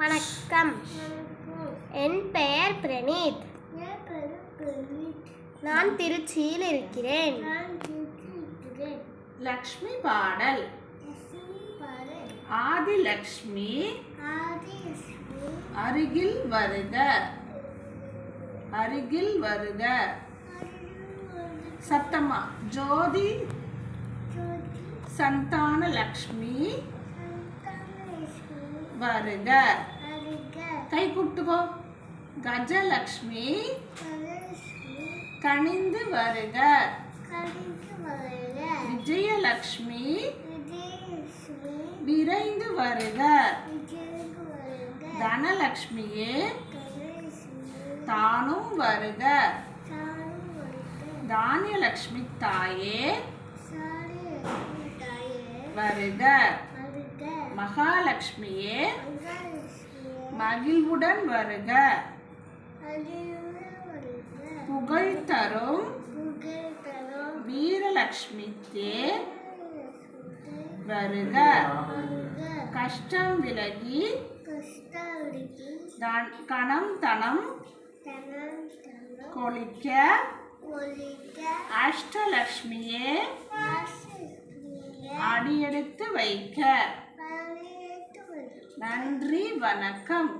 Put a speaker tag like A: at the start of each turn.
A: வணக்கம். என் பெயர் பிரணீத் நான் திருச்சியில் இருக்கிறேன்.
B: லக்ஷ்மி பாடல். ஆதி லக்ஷ்மி அருகில் வருக. அருகில் வருக. சத்தமா ஜோதி. சந்தான லக்ஷ்மி வருக. கை கூட்டுக்கோ கஜலக்ஷ்மி. கணிந்து வருக. விஜயலக்ஷ்மி. விரைந்து வருக. தனலக்ஷ்மியே. தானும் வருக. தானியலக்ஷ்மி தாயே. வருக. மகாலட்சுமியே மகிழ்வுடன் வருக. புகழ் தரும் வீரலட்சுமிக்கே வருக. கஷ்டம் விலகி கணம் தனம் கொளிக்க அஷ்டலக்ஷ்மியே அடியெடுத்து வைக்க. நன்றி வணக்கம்.